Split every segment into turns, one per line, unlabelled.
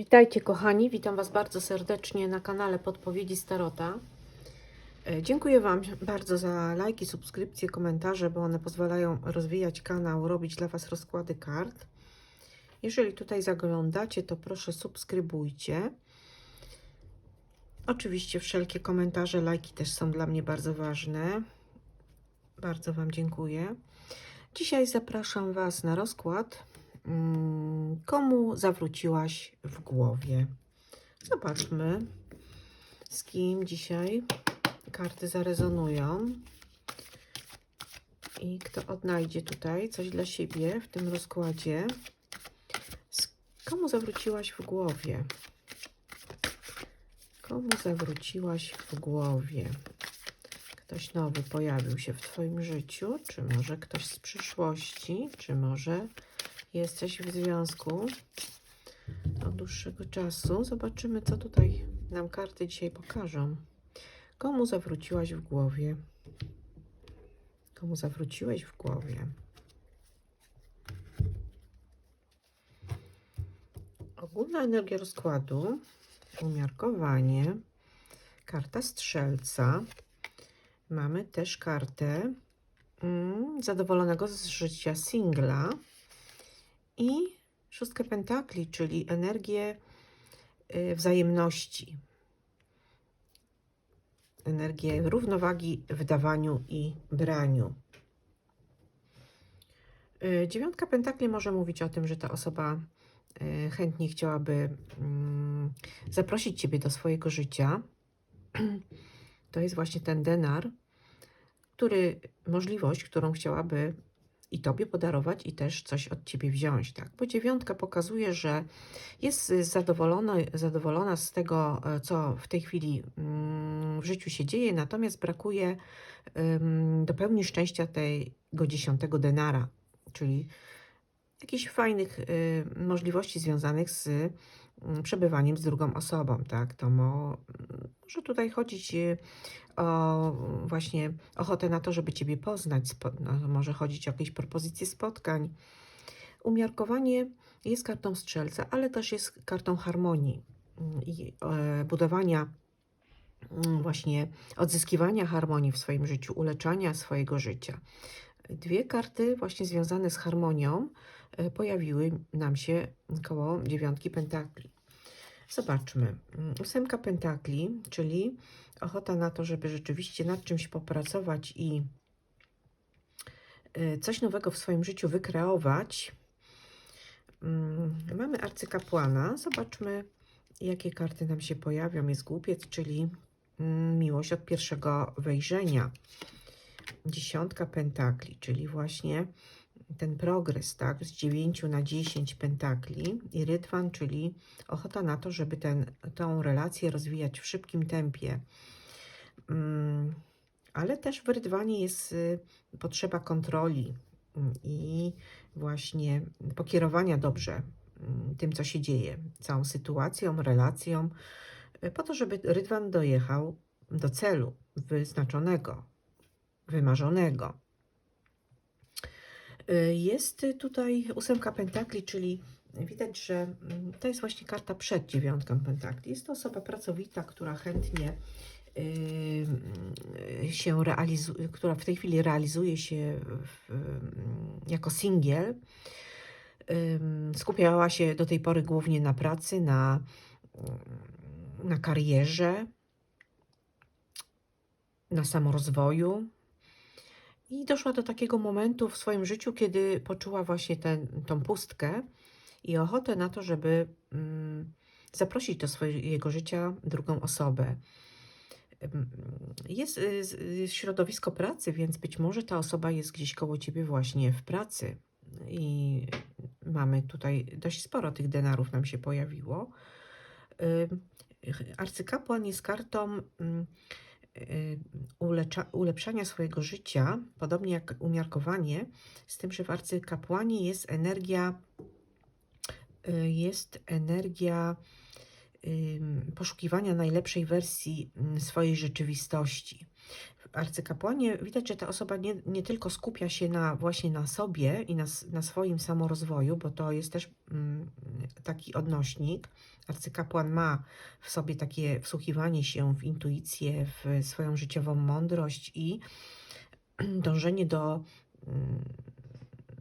Witajcie kochani, witam Was bardzo serdecznie na kanale Podpowiedzi Starota. E, Dziękuję Wam bardzo za lajki, subskrypcje, komentarze, bo one pozwalają rozwijać kanał, robić dla Was rozkłady kart. Jeżeli tutaj zaglądacie, to proszę subskrybujcie. Oczywiście wszelkie komentarze, lajki też są dla mnie bardzo ważne. Bardzo Wam dziękuję. Dzisiaj zapraszam Was na rozkład. Mm, Komu zawróciłaś w głowie? Zobaczmy, z kim dzisiaj karty zarezonują i kto odnajdzie tutaj coś dla siebie w tym rozkładzie. Komu zawróciłaś w głowie? Komu zawróciłaś w głowie? Ktoś nowy pojawił się w Twoim życiu, czy może ktoś z przyszłości, czy może jesteś w związku od dłuższego czasu. Zobaczymy, co tutaj nam karty dzisiaj pokażą. Komu zawróciłaś w głowie? Komu zawróciłeś w głowie? Ogólna energia rozkładu, umiarkowanie, karta strzelca. Mamy też kartę mm, zadowolonego z życia singla i szóstkę pentakli, czyli energię y, wzajemności. Energię równowagi w dawaniu i braniu. Y, Dziewiątka pentakli może mówić o tym, że ta osoba y, chętnie chciałaby mm, zaprosić Ciebie do swojego życia. To jest właśnie ten denar, który, możliwość, którą chciałaby i Tobie podarować, i też coś od Ciebie wziąć, tak? Bo dziewiątka pokazuje, że jest zadowolona, zadowolona z tego, e, co w tej chwili mm, w życiu się dzieje, natomiast brakuje do pełni szczęścia tego dziesiątego denara, czyli jakichś fajnych y, możliwości związanych z y, przebywaniem z drugą osobą, tak? To mo, może tutaj chodzić y, o właśnie ochotę na to, żeby Ciebie poznać, no, może chodzić o jakieś propozycje spotkań. Umiarkowanie jest kartą strzelca, ale też jest kartą harmonii mm, i e, budowania mm, właśnie odzyskiwania harmonii w swoim życiu, uleczania swojego życia. Dwie karty właśnie związane z harmonią pojawiły nam się koło dziewiątki pentakli. Zobaczmy. Mm, Ósemka pentakli, czyli ochota na to, żeby rzeczywiście nad czymś popracować i e, coś nowego w swoim życiu wykreować. Mm, Mamy arcykapłana. Zobaczmy, jakie karty nam się pojawią. Jest głupiec, czyli mm, miłość od pierwszego wejrzenia. Dziesiątka pentakli, czyli właśnie ten progres, tak, z 9 na 10 pentakli i rytwan, czyli ochota na to, żeby ten, tą relację rozwijać w szybkim tempie. Mm, ale też w rydwanie jest y, potrzeba kontroli mm, i właśnie pokierowania dobrze mm, tym, co się dzieje, całą sytuacją, relacją, y, po to, żeby rydwan dojechał do celu wyznaczonego, wymarzonego. Y, Jest tutaj ósemka pentakli, czyli widać, że mm, to jest właśnie karta przed dziewiątką pentakli. Jest to osoba pracowita, która chętnie y, się realizuje, która w tej chwili realizuje się w, jako singiel. Skupiała się do tej pory głównie na pracy, na, na karierze, na samorozwoju. I doszła do takiego momentu w swoim życiu, kiedy poczuła właśnie ten, tą pustkę i ochotę na to, żeby mm, zaprosić do swojego życia drugą osobę. Jest y, y, środowisko pracy, więc być może ta osoba jest gdzieś koło ciebie właśnie w pracy. I mamy tutaj dość sporo tych denarów nam się pojawiło. Arcykapłan jest kartą mm, ulecza, ulepszania swojego życia, podobnie jak umiarkowanie, z tym, że w arcykapłanie jest energia, y, jest energia ym, poszukiwania najlepszej wersji mm, swojej rzeczywistości. Arcykapłanie widać, że ta osoba nie, nie tylko skupia się na właśnie na sobie i na, na swoim samorozwoju, bo to jest też mm, taki odnośnik. Arcykapłan ma w sobie takie wsłuchiwanie się w intuicję, w swoją życiową mądrość i dążenie do mm,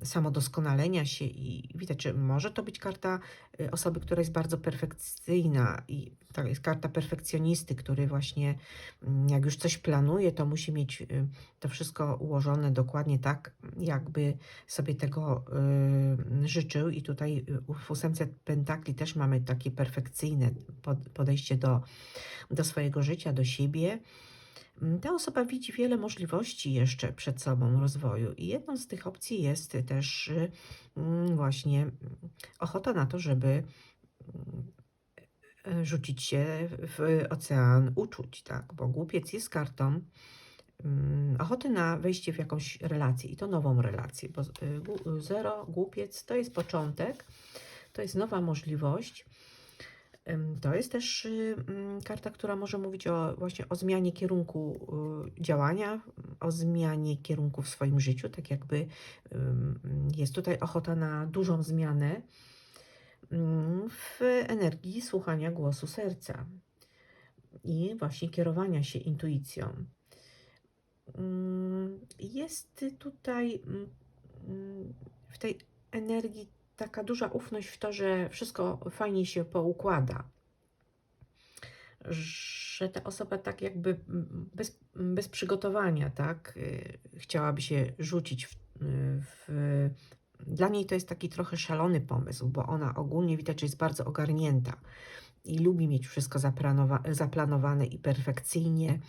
samodoskonalenia się i widać, że może to być karta y, osoby, która jest bardzo perfekcyjna i to jest karta perfekcjonisty, który właśnie mm, jak już coś planuje, to musi mieć y, to wszystko ułożone dokładnie tak, jakby sobie tego y, życzył i tutaj w ósemce pentakli też mamy takie perfekcyjne pod- podejście do, do swojego życia, do siebie. Mm, Ta osoba widzi wiele możliwości jeszcze przed sobą rozwoju, i jedną z tych opcji jest też y, mm, właśnie mm, ochota na to, żeby y, rzucić się w ocean uczuć, tak? Bo głupiec jest kartą ochoty na wejście w jakąś relację i to nową relację, bo y, zero, głupiec to jest początek, to jest nowa możliwość. To jest też y, mm, karta, która może mówić o właśnie o zmianie kierunku y, działania, o zmianie kierunku w swoim życiu, tak jakby jest tutaj ochota na dużą zmianę ym, w energii słuchania głosu serca i właśnie kierowania się intuicją. Ym, Jest tutaj w tej energii taka duża ufność w to, że wszystko fajnie się poukłada. Że ta osoba tak jakby bez, bez przygotowania, tak, y, chciałaby się rzucić w, w. Dla niej to jest taki trochę szalony pomysł, bo ona ogólnie widać, że jest bardzo ogarnięta i lubi mieć wszystko zaplanowa- zaplanowane i perfekcyjnie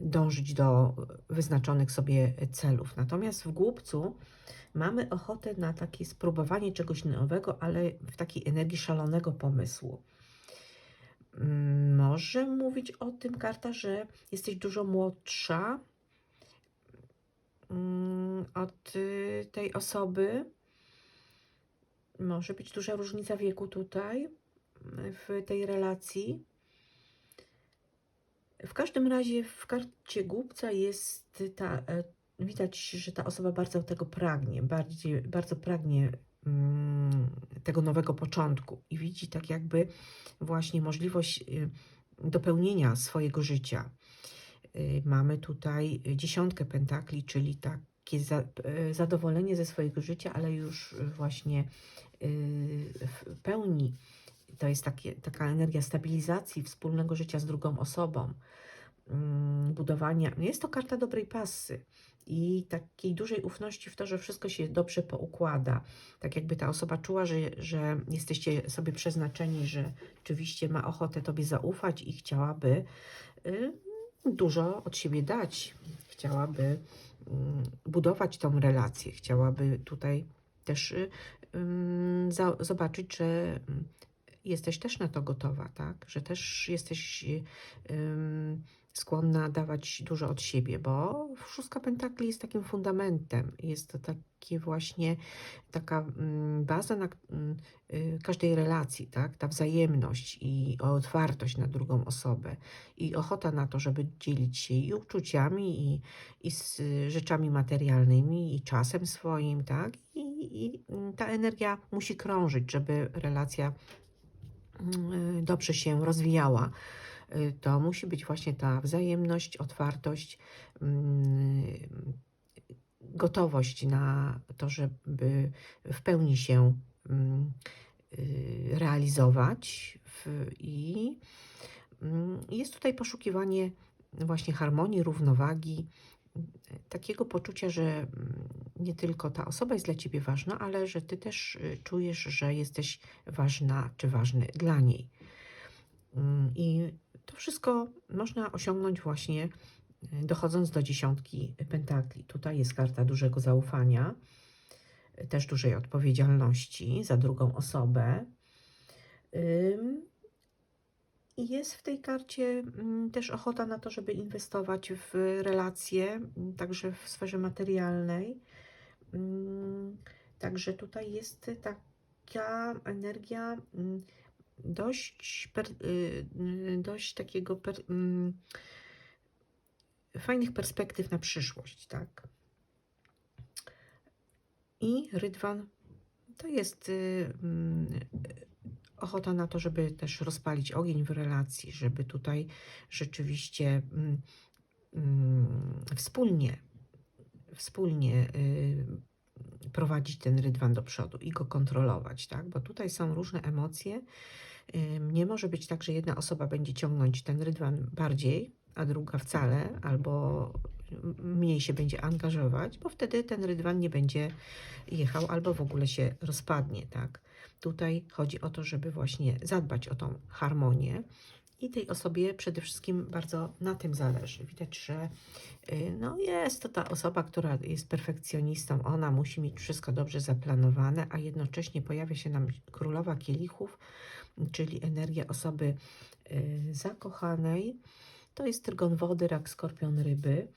dążyć do wyznaczonych sobie celów. Natomiast w głupcu mamy ochotę na takie spróbowanie czegoś nowego, ale w takiej energii szalonego pomysłu. Mm, Może mówić o tym karta, że jesteś dużo młodsza mm, od y, tej osoby. Może być duża różnica wieku tutaj w tej relacji. W każdym razie w karcie głupca jest ta, e, widać, że ta osoba bardzo tego pragnie, bardziej, bardzo pragnie mm, tego nowego początku i widzi tak jakby właśnie możliwość y, dopełnienia swojego życia. Y, Mamy tutaj dziesiątkę pentakli, czyli takie za, zadowolenie ze swojego życia, ale już właśnie w pełni to jest takie, taka energia stabilizacji wspólnego życia z drugą osobą, mm, budowania. Jest to karta dobrej pasy i takiej dużej ufności w to, że wszystko się dobrze poukłada. Tak jakby ta osoba czuła, że, że jesteście sobie przeznaczeni, że rzeczywiście ma ochotę Tobie zaufać i chciałaby y, dużo od siebie dać. Chciałaby mm, budować tą relację. Chciałaby tutaj też y, za, zobaczyć, że mm, jesteś też na to gotowa, tak? Że też jesteś ym, skłonna dawać dużo od siebie, bo szóstka pentakli jest takim fundamentem. Jest to takie właśnie taka baza na y, każdej relacji, tak? Ta wzajemność i otwartość na drugą osobę i ochota na to, żeby dzielić się i uczuciami, i, i z rzeczami materialnymi, i czasem swoim, tak? I, i ta energia musi krążyć, żeby relacja dobrze się rozwijała. Y, To musi być właśnie ta wzajemność, otwartość, mm, gotowość na to, żeby w pełni się mm, y, realizować. I mm, jest tutaj poszukiwanie właśnie harmonii, równowagi, y, takiego poczucia, że mm, nie tylko ta osoba jest dla ciebie ważna, ale że ty też y, czujesz, że jesteś ważna czy ważny dla niej. Mm, I to wszystko można osiągnąć właśnie y, dochodząc do dziesiątki pentakli. Tutaj jest karta dużego zaufania, y, też dużej odpowiedzialności za drugą osobę. I jest w tej karcie mm, też ochota na to, żeby inwestować w relacje, mm, także w sferze materialnej. Mm, Także tutaj jest taka energia dość, y, y, dość takiego per, fajnych perspektyw na przyszłość, tak? I rydwan to jest y, ochota na to, żeby też rozpalić ogień w relacji, żeby tutaj rzeczywiście mm, mm, wspólnie, wspólnie y, prowadzić ten rydwan do przodu i go kontrolować, tak? Bo tutaj są różne emocje. Ym, Nie może być tak, że jedna osoba będzie ciągnąć ten rydwan bardziej, a druga wcale, albo mniej się będzie angażować, bo wtedy ten rydwan nie będzie jechał, albo w ogóle się rozpadnie, tak? Tutaj chodzi o to, żeby właśnie zadbać o tą harmonię i tej osobie przede wszystkim bardzo na tym zależy. Widać, że y, no jest to ta osoba, która jest perfekcjonistą, ona musi mieć wszystko dobrze zaplanowane, a jednocześnie pojawia się nam królowa kielichów, czyli energia osoby y, zakochanej. To jest trygon wody, rak, skorpion, ryby.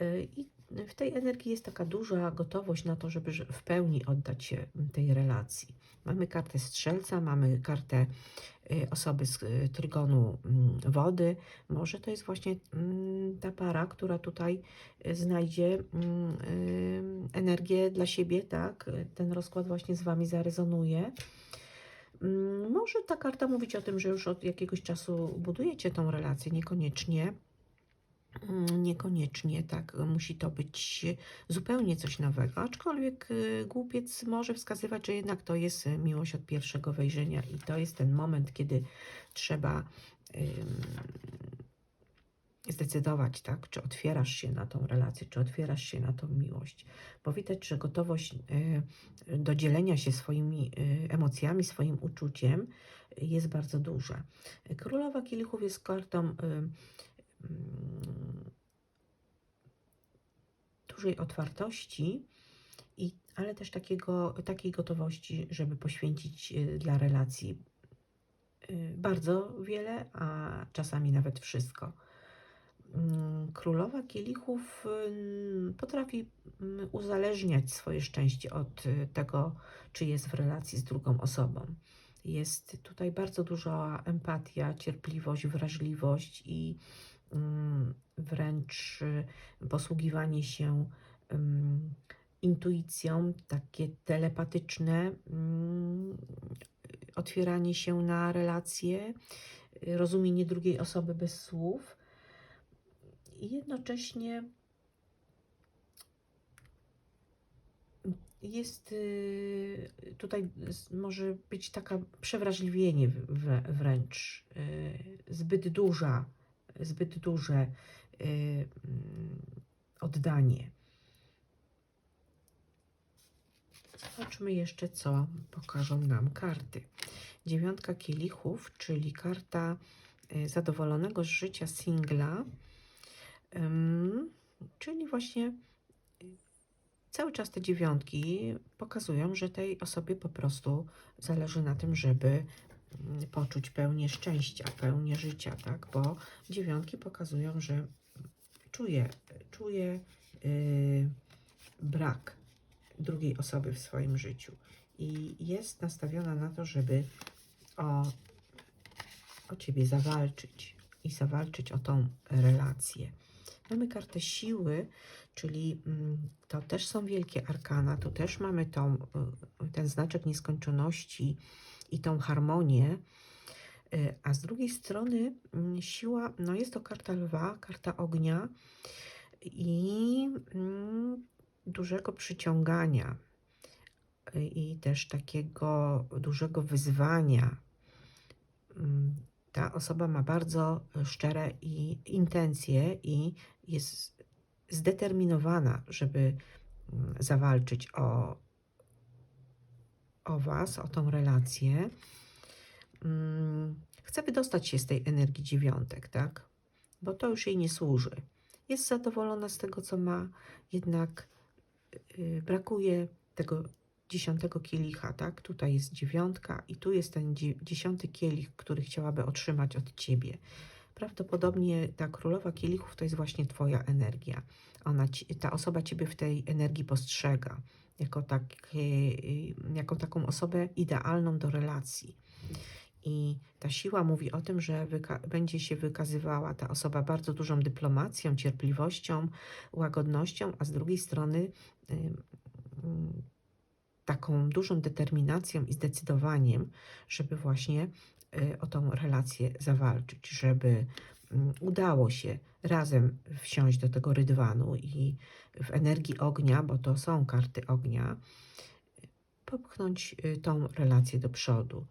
Y, I w tej energii jest taka duża gotowość na to, żeby że- w pełni oddać się tej relacji. Mamy kartę strzelca, mamy kartę y, osoby z y, trygonu mm, wody. Może to jest właśnie mm, ta para, która tutaj y, znajdzie mm, energię dla siebie, tak? Ten rozkład właśnie z Wami zarezonuje. Mm, Może ta karta mówić o tym, że już od jakiegoś czasu budujecie tą relację, niekoniecznie. Mm, Niekoniecznie tak musi to być zupełnie coś nowego, aczkolwiek y, głupiec może wskazywać, że jednak to jest y, miłość od pierwszego wejrzenia i to jest ten moment, kiedy trzeba zdecydować, tak, czy otwierasz się na tą relację, czy otwierasz się na tą miłość, bo widać, że gotowość y, do dzielenia się swoimi y, emocjami, swoim uczuciem y, jest bardzo duża. Królowa Kielichów jest kartą y, dużej otwartości, i, ale też takiego, takiej gotowości, żeby poświęcić y, dla relacji y, bardzo wiele, a czasami nawet wszystko. Mm, Królowa kielichów ym, potrafi mm, uzależniać swoje szczęście od y, tego, czy jest w relacji z drugą osobą. Jest tutaj bardzo duża empatia, cierpliwość, wrażliwość i mm, wręcz y, posługiwanie się ym, intuicją, takie telepatyczne mm, otwieranie się na relacje, y, rozumienie drugiej osoby bez słów i jednocześnie jest y, tutaj może być taka przewrażliwienie wręcz, zbyt duża, zbyt duże y, mm, oddanie. Zobaczmy jeszcze, co pokażą nam karty. Dziewiątka kielichów, czyli karta y, zadowolonego z życia singla, czyli właśnie y, cały czas te dziewiątki pokazują, że tej osobie po prostu zależy na tym, żeby poczuć pełnię szczęścia, pełnię życia, tak? Bo dziewiątki pokazują, że czuje, czuje yy, brak drugiej osoby w swoim życiu i jest nastawiona na to, żeby o, o ciebie zawalczyć i zawalczyć o tą relację. Mamy kartę siły, czyli mm, to też są wielkie arkana, tu też mamy tą, y, ten znaczek nieskończoności i tą harmonię, Y, a z drugiej strony mm, siła, no jest to karta lwa, karta ognia i mm, dużego przyciągania y, i też takiego dużego wyzwania. Mm, Ta osoba ma bardzo szczere i intencje i jest zdeterminowana, żeby zawalczyć o, o Was, o tą relację. Mm, Chce wydostać się z tej energii dziewiątek, tak? Bo to już jej nie służy. Jest zadowolona z tego, co ma, jednak y, brakuje tego dziesiątego kielicha, tak? Tutaj jest dziewiątka i tu jest ten dzie- dziesiąty kielich, który chciałaby otrzymać od Ciebie. Prawdopodobnie ta królowa kielichów to jest właśnie Twoja energia. Ona, ta osoba Ciebie w tej energii postrzega jako, takie, y, jako taką osobę idealną do relacji. I ta siła mówi o tym, że będzie się wykazywała ta osoba bardzo dużą dyplomacją, cierpliwością, łagodnością, a z drugiej strony ym, ym, taką dużą determinacją i zdecydowaniem, żeby właśnie y, o tą relację zawalczyć, żeby udało się razem wsiąść do tego rydwanu i w energii ognia, bo to są karty ognia, popchnąć y, tą relację do przodu.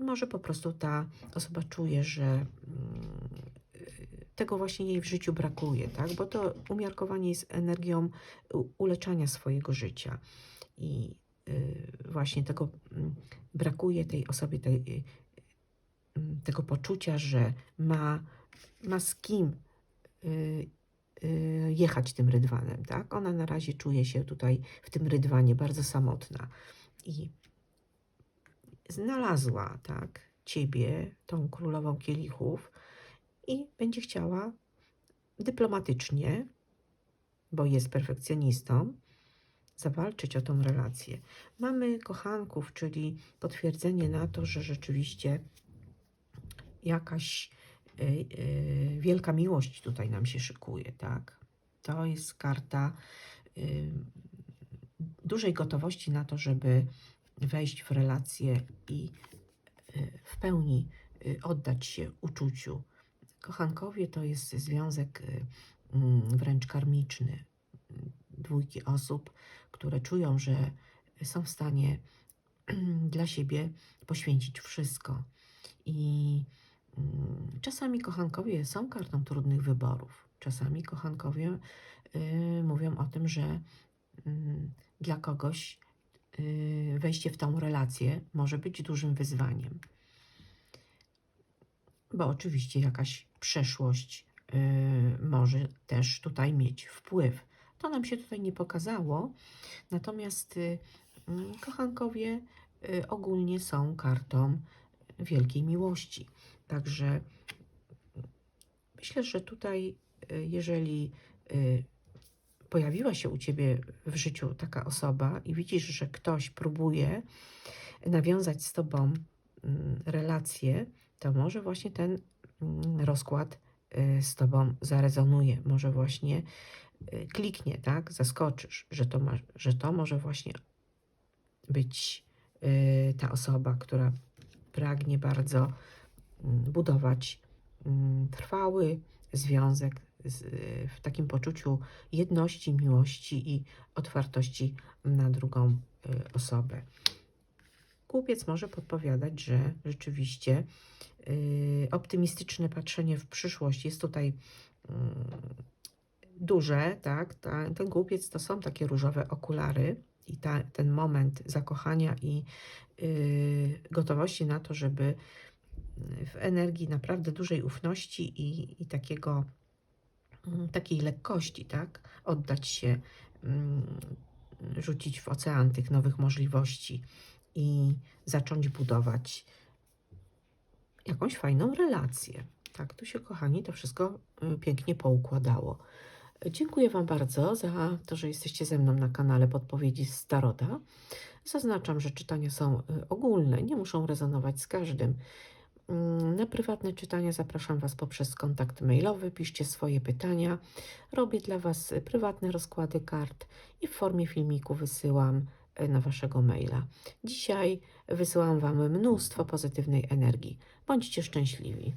Może po prostu ta osoba czuje, że mm, tego właśnie jej w życiu brakuje, tak? Bo to umiarkowanie jest energią uleczania swojego życia. I y, właśnie tego mm, brakuje tej osobie, tej, y, mm, tego poczucia, że ma, ma z kim y, y, jechać tym rydwanem, tak? Ona na razie czuje się tutaj w tym rydwanie bardzo samotna i znalazła, tak, ciebie, tą królową kielichów i będzie chciała dyplomatycznie, bo jest perfekcjonistą, zawalczyć o tą relację. Mamy kochanków, czyli potwierdzenie na to, że rzeczywiście jakaś wielka miłość tutaj nam się szykuje, tak? To jest karta y, dużej gotowości na to, żeby wejść w relację i y, w pełni y, oddać się uczuciu. Kochankowie to jest związek y, mm, wręcz karmiczny y, dwójki osób, które czują, że są w stanie dla siebie poświęcić wszystko. I czasami kochankowie są kartą trudnych wyborów. Czasami kochankowie y, mówią o tym, że mm, dla kogoś y, wejście w tą relację może być dużym wyzwaniem. Bo oczywiście jakaś przeszłość y, może też tutaj mieć wpływ. To nam się tutaj nie pokazało, natomiast mm, kochankowie ogólnie są kartą wielkiej miłości. Także myślę, że tutaj, y, jeżeli y, pojawiła się u ciebie w życiu taka osoba i widzisz, że ktoś próbuje nawiązać z tobą mm, relację, to może właśnie ten mm, rozkład y, z tobą zarezonuje, może właśnie kliknie, tak? Zaskoczysz, że to, ma, że to może właśnie być ta osoba, która pragnie bardzo budować mm, trwały związek z, y, w takim poczuciu jedności, miłości i otwartości na drugą y, osobę. Kupiec może podpowiadać, że rzeczywiście y, optymistyczne patrzenie w przyszłość jest tutaj mm, duże, tak? Ta, ten głupiec to są takie różowe okulary i ta, ten moment zakochania i y, gotowości na to, żeby w energii naprawdę dużej ufności i, i takiego, mm, takiej lekkości, tak? Oddać się, mm, rzucić w ocean tych nowych możliwości i zacząć budować jakąś fajną relację. Tak, tu się, kochani, to wszystko y, pięknie poukładało. Dziękuję Wam bardzo za to, że jesteście ze mną na kanale Podpowiedzi z Tarota. Zaznaczam, że czytania są y, ogólne, nie muszą rezonować z każdym. Mm, Na prywatne czytania zapraszam Was poprzez kontakt mailowy. Piszcie swoje pytania. Robię dla Was prywatne rozkłady kart i w formie filmiku wysyłam y, na Waszego maila. Dzisiaj wysyłam Wam mnóstwo pozytywnej energii. Bądźcie szczęśliwi.